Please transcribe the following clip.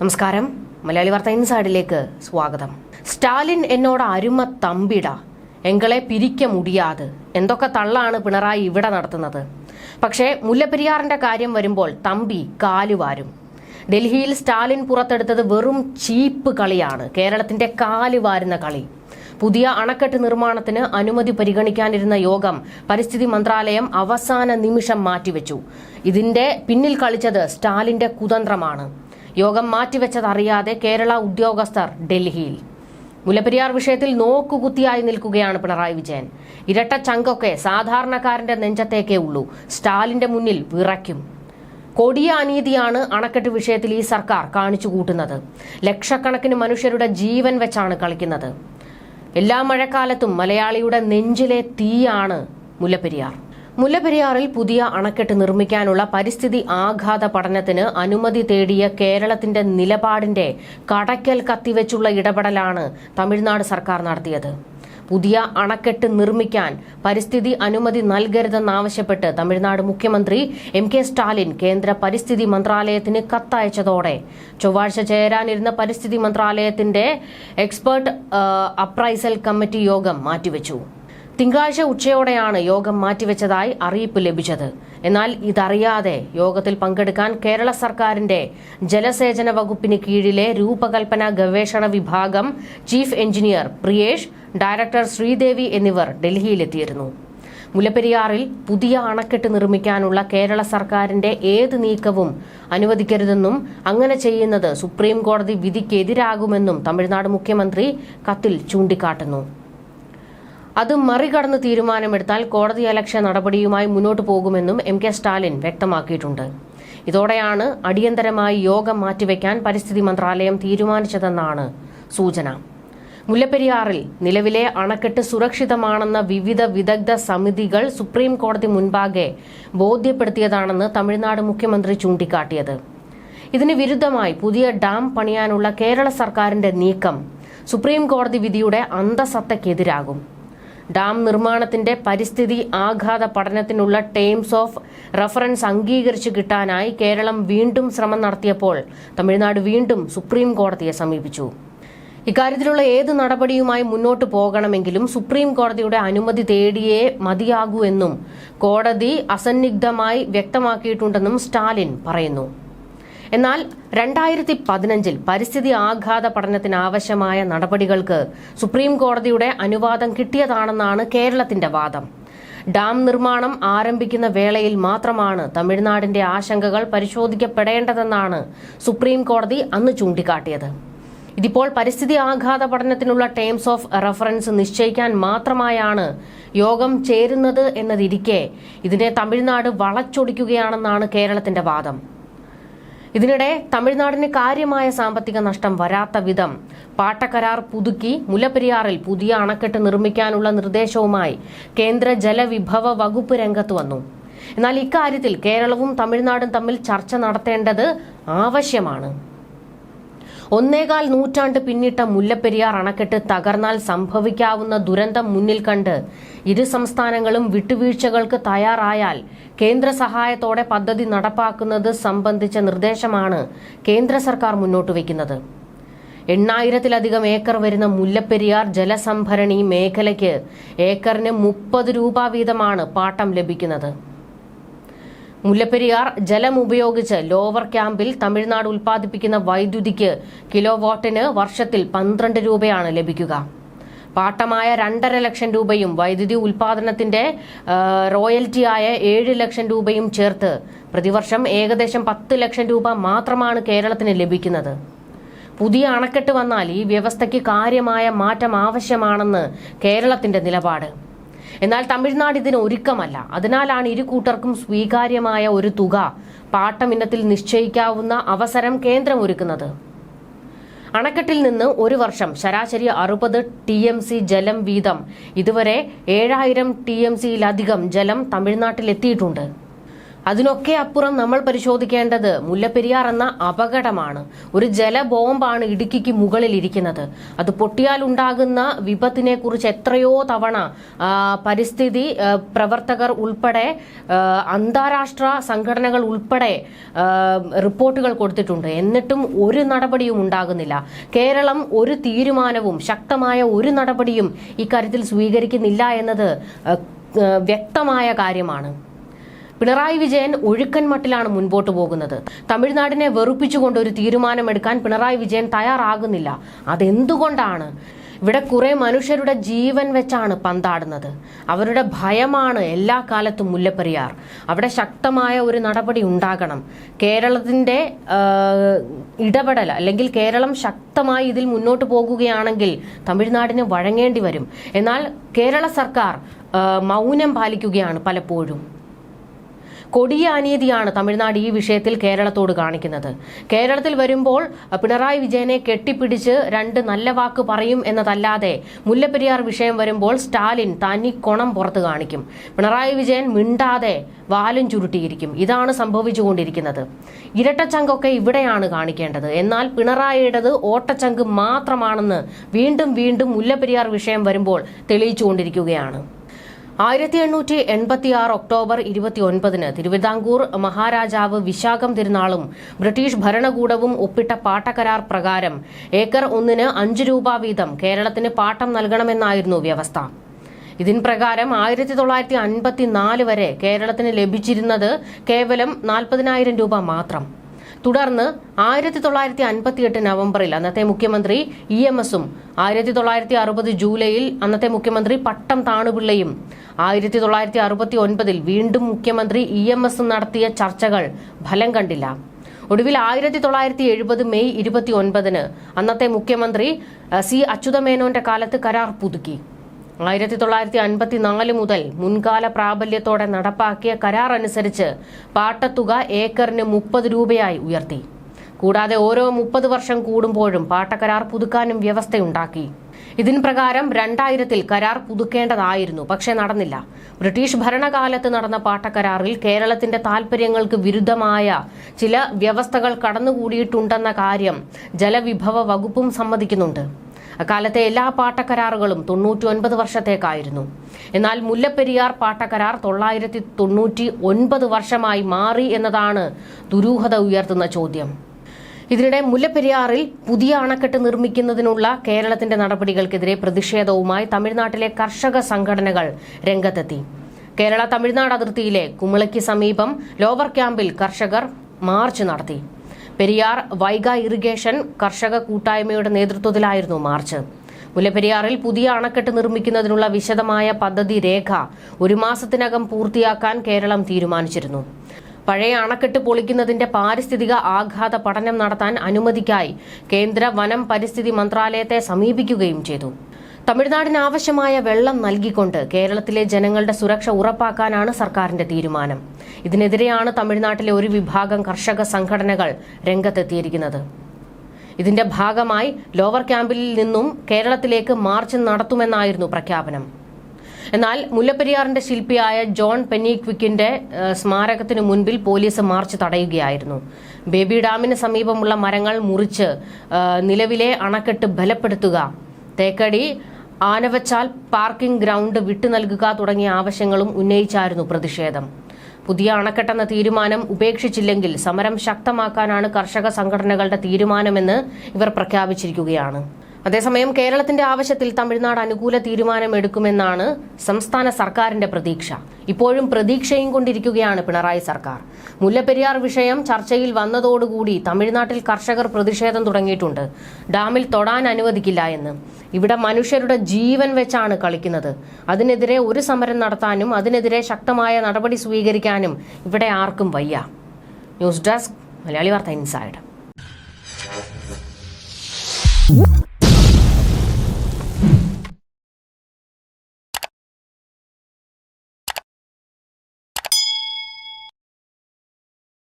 നമസ്കാരം. മലയാളി വാർത്ത ഇൻസൈഡിലേക്ക് സ്വാഗതം. സ്റ്റാലിൻ എന്നോട് അരുമ തമ്പിട. എങ്കളെ പിരിക്ക മുടിയാത്. എന്തൊക്കെ തള്ളാണ് പിണറായി ഇവിടെ നടത്തുന്നത്? പക്ഷേ മുല്ലപ്പെരിയാറിന്റെ കാര്യം വരുമ്പോൾ തമ്പി കാലുവാരും ഡൽഹിയിൽ സ്റ്റാലിൻ പുറത്തെടുത്തത് വെറും ചീപ്പ് കളിയാണ്. കേരളത്തിന്റെ കാലുവാരുന്ന കളി. പുതിയ അണക്കെട്ട് നിർമ്മാണത്തിന് അനുമതി പരിഗണിക്കാനിരുന്ന യോഗം പരിസ്ഥിതി മന്ത്രാലയം അവസാന നിമിഷം മാറ്റിവെച്ചു. ഇതിന്റെ പിന്നിൽ കളിച്ചത് സ്റ്റാലിന്റെ കുതന്ത്രമാണ്. യോഗം മാറ്റിവെച്ചതറിയാതെ കേരള ഉദ്യോഗസ്ഥർ ഡൽഹിയിൽ. മുല്ലപ്പെരിയാർ വിഷയത്തിൽ നോക്കുകുത്തിയായി നിൽക്കുകയാണ് പിണറായി വിജയൻ. ഇരട്ട ചങ്കൊക്കെ സാധാരണക്കാരന്റെ നെഞ്ചത്തേക്കേ ഉള്ളൂ. സ്റ്റാലിന്റെ മുന്നിൽ വിറയ്ക്കും. കൊടിയ അനീതിയാണ് അണക്കെട്ട് വിഷയത്തിൽ ഈ സർക്കാർ കാണിച്ചു കൂട്ടുന്നത്. ലക്ഷക്കണക്കിന് മനുഷ്യരുടെ ജീവൻ വെച്ചാണ് കളിക്കുന്നത്. എല്ലാ മഴക്കാലത്തും മലയാളിയുടെ നെഞ്ചിലെ തീയാണ് മുല്ലപ്പെരിയാർ. മുല്ലപ്പെരിയാറിൽ പുതിയ അണക്കെട്ട് നിർമ്മിക്കാനുള്ള പരിസ്ഥിതി ആഘാത പഠനത്തിന് അനുമതി തേടിയ കേരളത്തിന്റെ നിലപാടിന്റെ കടയ്ക്കൽ കത്തിവെച്ചുള്ള ഇടപെടലാണ് തമിഴ്നാട് സർക്കാർ നടത്തിയത്. പുതിയ അണക്കെട്ട് നിർമ്മിക്കാൻ പരിസ്ഥിതി അനുമതി നൽകരുതെന്നാവശ്യപ്പെട്ട് തമിഴ്നാട് മുഖ്യമന്ത്രി എം കെ സ്റ്റാലിൻ കേന്ദ്ര പരിസ്ഥിതി മന്ത്രാലയത്തിന് കത്തയച്ചതോടെ ചൊവ്വാഴ്ച ചേരാനിരുന്ന പരിസ്ഥിതി മന്ത്രാലയത്തിന്റെ എക്സ്പേർട്ട് അപ്രൈസൽ കമ്മിറ്റി യോഗം മാറ്റിവെച്ചു. തിങ്കളാഴ്ച ഉച്ചയോടെയാണ് യോഗം മാറ്റിവെച്ചതായി അറിയിപ്പ് ലഭിച്ചത്. എന്നാൽ ഇതറിയാതെ യോഗത്തിൽ പങ്കെടുക്കാൻ കേരള സർക്കാരിന്റെ ജലസേചന വകുപ്പിന് കീഴിലെ രൂപകൽപ്പന ഗവേഷണ വിഭാഗം chief engineer Priyesh director Sreedevi എന്നിവർ ഡൽഹിയിലെത്തിയിരുന്നു. മുല്ലപ്പെരിയാറിൽ പുതിയ അണക്കെട്ട് നിർമ്മിക്കാനുള്ള കേരള സർക്കാരിന്റെ ഏത് നീക്കവും അനുവദിക്കരുതെന്നും അങ്ങനെ ചെയ്യുന്നത് സുപ്രീം കോടതി വിധിക്കെതിരാകുമെന്നും തമിഴ്നാട് മുഖ്യമന്ത്രി കത്തിൽ ചൂണ്ടിക്കാട്ടുന്നു. അത് മറികടന്ന് തീരുമാനമെടുത്താൽ കോടതിയലക്ഷ്യ നടപടിയുമായി മുന്നോട്ടു പോകുമെന്നും എം കെ സ്റ്റാലിൻ വ്യക്തമാക്കിയിട്ടുണ്ട്. ഇതോടെയാണ് അടിയന്തരമായി യോഗം മാറ്റിവെക്കാൻ പരിസ്ഥിതി മന്ത്രാലയം തീരുമാനിച്ചതെന്നാണ് സൂചന. മുല്ലപ്പെരിയാറിൽ നിലവിലെ അണക്കെട്ട് സുരക്ഷിതമാണെന്ന വിവിധ വിദഗ്ധ സമിതികൾ സുപ്രീം കോടതി മുൻപാകെ ബോധ്യപ്പെടുത്തിയതാണെന്ന് തമിഴ്നാട് മുഖ്യമന്ത്രി ചൂണ്ടിക്കാട്ടിയത്. ഇതിന് വിരുദ്ധമായി പുതിയ ഡാം പണിയാനുള്ള കേരള സർക്കാരിന്റെ നീക്കം സുപ്രീം കോടതി വിധിയുടെ അന്തസത്തയ്ക്കെതിരാകും. ഡാം നിർമ്മാണത്തിന്റെ പരിസ്ഥിതി ആഘാത പഠനത്തിനുള്ള ടേംസ് ഓഫ് റഫറൻസ് അംഗീകരിച്ചു കിട്ടാനായി കേരളം വീണ്ടും ശ്രമം നടത്തിയപ്പോൾ തമിഴ്നാട് വീണ്ടും സുപ്രീം കോടതിയെ സമീപിച്ചു. ഇക്കാര്യത്തിലുള്ള ഏത് നടപടിയുമായി മുന്നോട്ട് പോകണമെങ്കിലും സുപ്രീം കോടതിയുടെ അനുമതി തേടിയേ മതിയാകൂ എന്നും കോടതി അസന്നിഗ്ധമായി വ്യക്തമാക്കിയിട്ടുണ്ടെന്നും സ്റ്റാലിൻ പറയുന്നു. എന്നാൽ രണ്ടായിരത്തി പതിനഞ്ചിൽ പരിസ്ഥിതി ആഘാത പഠനത്തിന് ആവശ്യമായ നടപടികൾക്ക് സുപ്രീം കോടതിയുടെ അനുവാദം കിട്ടിയതാണെന്നാണ് കേരളത്തിന്റെ വാദം. ഡാം നിർമ്മാണം ആരംഭിക്കുന്ന വേളയിൽ മാത്രമാണ് തമിഴ്നാടിന്റെ ആശങ്കകൾ പരിശോധിക്കപ്പെടേണ്ടതെന്നാണ് സുപ്രീം കോടതി അന്ന് ചൂണ്ടിക്കാട്ടിയത്. ഇതിപ്പോൾ പരിസ്ഥിതി ആഘാത പഠനത്തിനുള്ള ടേംസ് ഓഫ് റഫറൻസ് നിശ്ചയിക്കാൻ മാത്രമായാണ് യോഗം ചേരുന്നത് എന്നതിരിക്കെ ഇതിനെ തമിഴ്നാട് വളച്ചൊടിക്കുകയാണെന്നാണ് കേരളത്തിന്റെ വാദം. ഇതിനിടെ തമിഴ്നാടിന് കാര്യമായ സാമ്പത്തിക നഷ്ടം വരാത്ത വിധം പാട്ടക്കരാർ പുതുക്കി മുല്ലപ്പെരിയാറിൽ പുതിയ അണക്കെട്ട് നിർമ്മിക്കാനുള്ള നിർദ്ദേശവുമായി കേന്ദ്ര ജലവിഭവ വകുപ്പ് രംഗത്ത് വന്നു. എന്നാൽ ഇക്കാര്യത്തിൽ കേരളവും തമിഴ്നാടും തമ്മിൽ ചർച്ച നടത്തേണ്ടത് ആവശ്യമാണ്. ഒന്നേകാൽ നൂറ്റാണ്ട് പിന്നിട്ട മുല്ലപ്പെരിയാർ അണക്കെട്ട് തകർന്നാൽ സംഭവിക്കാവുന്ന ദുരന്തം മുന്നിൽ കണ്ട് ഇരു സംസ്ഥാനങ്ങളും വിട്ടുവീഴ്ചകൾക്ക് തയ്യാറായാൽ കേന്ദ്ര സഹായത്തോടെ പദ്ധതി നടപ്പാക്കുന്നത് സംബന്ധിച്ച നിർദ്ദേശമാണ് കേന്ദ്ര സർക്കാർ മുന്നോട്ട് വയ്ക്കുന്നത്. എണ്ണായിരത്തിലധികം ഏക്കർ വരുന്ന മുല്ലപ്പെരിയാർ ജലസംഭരണി മേഖലയ്ക്ക് ഏക്കറിന് മുപ്പത് രൂപ വീതമാണ് പാട്ടം ലഭിക്കുന്നത്. മുല്ലപ്പെരിയാർ ജലം ഉപയോഗിച്ച് ലോവർ ക്യാമ്പിൽ തമിഴ്നാട് ഉൽപ്പാദിപ്പിക്കുന്ന വൈദ്യുതിക്ക് കിലോ വാട്ടിന് വർഷത്തിൽ പന്ത്രണ്ട് രൂപയാണ് ലഭിക്കുക. പാട്ടമായ രണ്ടര ലക്ഷം രൂപയും വൈദ്യുതി ഉൽപാദനത്തിന്റെ റോയൽറ്റിയായ ഏഴ് ലക്ഷം രൂപയും ചേർത്ത് പ്രതിവർഷം ഏകദേശം പത്ത് ലക്ഷം രൂപ മാത്രമാണ് കേരളത്തിന് ലഭിക്കുന്നത്. പുതിയ അണക്കെട്ട് വന്നാൽ ഈ വ്യവസ്ഥയ്ക്ക് കാര്യമായ മാറ്റം ആവശ്യമാണെന്ന് കേരളത്തിന്റെ നിലപാട്. എന്നാൽ തമിഴ്നാട് ഇതിന് ഒരുക്കമല്ല. അതിനാലാണ് ഇരു കൂട്ടർക്കും സ്വീകാര്യമായ ഒരു തുക പാട്ടമിനത്തിൽ നിശ്ചയിക്കാവുന്ന അവസരം കേന്ദ്രം ഒരുക്കുന്നത് അണക്കെട്ടിൽ നിന്ന് ഒരു വർഷം ശരാശരി അറുപത് ടി എം സി ജലം വീതം. ഇതുവരെ ഏഴായിരം ടി എം സിയിലധികം ജലം തമിഴ്നാട്ടിൽ എത്തിയിട്ടുണ്ട് അതിനൊക്കെ അപ്പുറം നമ്മൾ പരിശോധിക്കേണ്ടത് മുല്ലപ്പെരിയാർ എന്ന അപകടമാണ്. ഒരു ജലബോംബാണ് ഇടുക്കിക്ക് മുകളിൽ ഇരിക്കുന്നത്. അത് പൊട്ടിയാൽ ഉണ്ടാകുന്ന വിപത്തിനെ കുറിച്ച് എത്രയോ തവണ പരിസ്ഥിതി പ്രവർത്തകർ ഉൾപ്പെടെ അന്താരാഷ്ട്ര സംഘടനകൾ ഉൾപ്പെടെ റിപ്പോർട്ടുകൾ കൊടുത്തിട്ടുണ്ട്. എന്നിട്ടും ഒരു നടപടിയും ഉണ്ടാകുന്നില്ല. കേരളം ഒരു തീരുമാനവും ശക്തമായ ഒരു നടപടിയും ഇക്കാര്യത്തിൽ സ്വീകരിക്കുന്നില്ല എന്നത് വ്യക്തമായ കാര്യമാണ്. പിണറായി വിജയൻ ഒഴുക്കൻ മട്ടിലാണ് മുൻപോട്ട് പോകുന്നത്. തമിഴ്നാടിനെ വെറുപ്പിച്ചുകൊണ്ട് ഒരു തീരുമാനമെടുക്കാൻ പിണറായി വിജയൻ തയ്യാറാകുന്നില്ല. അതെന്തുകൊണ്ടാണ്? ഇവിടെ കുറെ മനുഷ്യരുടെ ജീവൻ വെച്ചാണ് പന്താടുന്നത്. അവരുടെ ഭയമാണ് എല്ലാ കാലത്തും മുല്ലപ്പെരിയാർ. അവിടെ ശക്തമായ ഒരു നടപടി ഉണ്ടാകണം. കേരളത്തിന്റെ ഇടപെടൽ അല്ലെങ്കിൽ കേരളം ശക്തമായി ഇതിൽ മുന്നോട്ട് പോകുകയാണെങ്കിൽ തമിഴ്നാടിന് വഴങ്ങേണ്ടി വരും. എന്നാൽ കേരള സർക്കാർ മൗനം പാലിക്കുകയാണ് പലപ്പോഴും. കൊടിയ അനീതിയാണ് തമിഴ്നാട് ഈ വിഷയത്തിൽ കേരളത്തോട് കാണിക്കുന്നത്. കേരളത്തിൽ വരുമ്പോൾ പിണറായി വിജയനെ കെട്ടിപ്പിടിച്ച് രണ്ട് നല്ല വാക്ക് പറയും എന്നതല്ലാതെ മുല്ലപ്പെരിയാർ വിഷയം വരുമ്പോൾ സ്റ്റാലിൻ തനി കൊണം പുറത്ത് കാണിക്കും. പിണറായി വിജയൻ മിണ്ടാതെ വാലും ചുരുട്ടിയിരിക്കും. ഇതാണ് സംഭവിച്ചുകൊണ്ടിരിക്കുന്നത്. ഇരട്ടച്ചങ്കൊക്കെ ഇവിടെയാണ് കാണിക്കേണ്ടത്. എന്നാൽ പിണറായിയുടേത് ഓട്ടച്ചങ്ക് മാത്രമാണെന്ന് വീണ്ടും വീണ്ടും മുല്ലപ്പെരിയാർ വിഷയം വരുമ്പോൾ തെളിയിച്ചുകൊണ്ടിരിക്കുകയാണ്. ആയിരത്തി എണ്ണൂറ്റി എൺപത്തി ആറ് ഒക്ടോബർ ഇരുപത്തിയൊൻപതിന് തിരുവിതാംകൂർ മഹാരാജാവ് വിശാഖം തിരുനാളും ബ്രിട്ടീഷ് ഭരണകൂടവും ഒപ്പിട്ട പാട്ടക്കരാർ പ്രകാരം ഏക്കർ ഒന്നിന് അഞ്ച് രൂപ വീതം കേരളത്തിന് പാട്ടം നൽകണമെന്നായിരുന്നു വ്യവസ്ഥ. ഇതിൻ പ്രകാരം ആയിരത്തി തൊള്ളായിരത്തി അൻപത്തിനാല് വരെ കേരളത്തിന് ലഭിച്ചിരുന്നത് കേവലം നാൽപ്പതിനായിരം രൂപ മാത്രം. തുടർന്ന് ആയിരത്തി തൊള്ളായിരത്തി അൻപത്തിയെട്ട് നവംബറിൽ അന്നത്തെ മുഖ്യമന്ത്രി ഇ എം എസും ആയിരത്തി തൊള്ളായിരത്തി അറുപത് ജൂലൈയിൽ അന്നത്തെ മുഖ്യമന്ത്രി പട്ടം താണുപിള്ളയും ആയിരത്തി തൊള്ളായിരത്തി അറുപത്തി ഒൻപതിൽ വീണ്ടും മുഖ്യമന്ത്രി ഇ എം എസും നടത്തിയ ചർച്ചകൾ ഫലം കണ്ടില്ല. ഒടുവിൽ ആയിരത്തി തൊള്ളായിരത്തി എഴുപത് മെയ് ഇരുപത്തി ഒൻപതിന് അന്നത്തെ മുഖ്യമന്ത്രി സി അച്യുതമേനോന്റെ കാലത്ത് കരാർ പുതുക്കി. ആയിരത്തി തൊള്ളായിരത്തി അൻപത്തിനാല് മുതൽ മുൻകാല പ്രാബല്യത്തോടെ നടപ്പാക്കിയ കരാർ അനുസരിച്ച് പാട്ടത്തുക ഏക്കറിന് മുപ്പത് രൂപയായി ഉയർത്തി. കൂടാതെ ഓരോ മുപ്പത് വർഷം കൂടുമ്പോഴും പാട്ടക്കരാർ പുതുക്കാനും വ്യവസ്ഥയുണ്ടാക്കി. ഇതിന് പ്രകാരം രണ്ടായിരത്തിൽ കരാർ പുതുക്കേണ്ടതായിരുന്നു പക്ഷെ നടന്നില്ല. ബ്രിട്ടീഷ് ഭരണകാലത്ത് നടന്ന പാട്ടക്കരാറിൽ കേരളത്തിന്റെ താൽപര്യങ്ങൾക്ക് വിരുദ്ധമായ ചില വ്യവസ്ഥകൾ കടന്നുകൂടിയിട്ടുണ്ടെന്ന കാര്യം ജലവിഭവ വകുപ്പും സമ്മതിക്കുന്നുണ്ട്. അക്കാലത്തെ എല്ലാ പാട്ടക്കരാറുകളും തൊണ്ണൂറ്റി വർഷത്തേക്കായിരുന്നു. എന്നാൽ മുല്ലപ്പെരിയാർ പാട്ടക്കരാർ തൊള്ളായിരത്തി തൊണ്ണൂറ്റി ഒൻപത് വർഷമായി മാറി എന്നതാണ് ദുരൂഹത ഉയർത്തുന്ന ചോദ്യം. ഇതിനിടെ മുല്ലപ്പെരിയാറിൽ പുതിയ അണക്കെട്ട് നിർമ്മിക്കുന്നതിനുള്ള കേരളത്തിന്റെ നടപടികൾക്കെതിരെ പ്രതിഷേധവുമായി തമിഴ്നാട്ടിലെ കർഷക സംഘടനകൾ രംഗത്തെത്തി. കേരള തമിഴ്നാട് അതിർത്തിയിലെ കുമിളയ്ക്ക് സമീപം ലോവർ ക്യാമ്പിൽ കർഷകർ മാർച്ച് നടത്തി. പെരിയാർ വൈഗ ഇറിഗേഷൻ കർഷക കൂട്ടായ്മയുടെ നേതൃത്വത്തിലായിരുന്നു മാർച്ച്. മുല്ലപ്പെരിയാറിൽ പുതിയ അണക്കെട്ട് നിർമ്മിക്കുന്നതിനുള്ള വിശദമായ പദ്ധതി രേഖ ഒരു മാസത്തിനകം പൂർത്തിയാക്കാൻ കേരളം തീരുമാനിച്ചിരുന്നു. പഴയ അണക്കെട്ട് പൊളിക്കുന്നതിന്റെ പാരിസ്ഥിതിക ആഘാത പഠനം നടത്താൻ അനുമതിക്കായി കേന്ദ്ര വനം പരിസ്ഥിതി മന്ത്രാലയത്തെ സമീപിക്കുകയും ചെയ്തു. തമിഴ്നാടിന് ആവശ്യമായ വെള്ളം നൽകിക്കൊണ്ട് കേരളത്തിലെ ജനങ്ങളുടെ സുരക്ഷ ഉറപ്പാക്കാനാണ് സർക്കാരിന്റെ തീരുമാനം. ഇതിനെതിരെയാണ് തമിഴ്നാട്ടിലെ ഒരു വിഭാഗം കർഷക സംഘടനകൾ രംഗത്തെത്തിയിരിക്കുന്നത്. ഇതിന്റെ ഭാഗമായി ലോവർ ക്യാമ്പിൽ നിന്നും കേരളത്തിലേക്ക് മാർച്ച് നടത്തുമെന്നായിരുന്നു പ്രഖ്യാപനം. എന്നാൽ മുല്ലപ്പെരിയാറിന്റെ ശില്പിയായ ജോൺ പെന്നിക്വിക്കിന്റെ സ്മാരകത്തിനു മുൻപിൽ പോലീസ് മാർച്ച് തടയുകയായിരുന്നു. ബേബി ഡാമിന് സമീപമുള്ള മരങ്ങൾ മുറിച്ച് നിലവിലെ അണക്കെട്ട് ബലപ്പെടുത്തുക തേക്കടി ആനവച്ചാൽ പാർക്കിംഗ് ഗ്രൗണ്ട് വിട്ടു നൽകുക തുടങ്ങിയ ആവശ്യങ്ങളും ഉന്നയിച്ചായിരുന്നു പ്രതിഷേധം. പുതിയ അണക്കെട്ടെന്ന തീരുമാനം ഉപേക്ഷിച്ചില്ലെങ്കിൽ സമരം ശക്തമാക്കാനാണ് കർഷക സംഘടനകളുടെ തീരുമാനമെന്ന് ഇവർ പ്രഖ്യാപിച്ചിരിക്കുകയാണ്. അതേസമയം കേരളത്തിന്റെ ആവശ്യത്തിൽ തമിഴ്നാട് അനുകൂല തീരുമാനം എടുക്കുമെന്നാണ് സംസ്ഥാന സർക്കാരിന്റെ പ്രതീക്ഷ. ഇപ്പോഴും പ്രതീക്ഷയും കൊണ്ടിരിക്കുകയാണ് പിണറായി സർക്കാർ. മുല്ലപ്പെരിയാർ വിഷയം ചർച്ചയിൽ വന്നതോടുകൂടി തമിഴ്നാട്ടിൽ കർഷകർ പ്രതിഷേധം തുടങ്ങിയിട്ടുണ്ട്. ഡാമിൽ തൊടാൻ അനുവദിക്കില്ല എന്ന്. ഇവിടെ മനുഷ്യരുടെ ജീവൻ വെച്ചാണ് കളിക്കുന്നത്. അതിനെതിരെ ഒരു സമരം നടത്താനും അതിനെതിരെ ശക്തമായ നടപടി സ്വീകരിക്കാനും ഇവിടെ ആർക്കും വയ്യ. ന്യൂസ് ഡെസ്ക് മലയാളി വാർത്ത ഇൻസൈഡ്.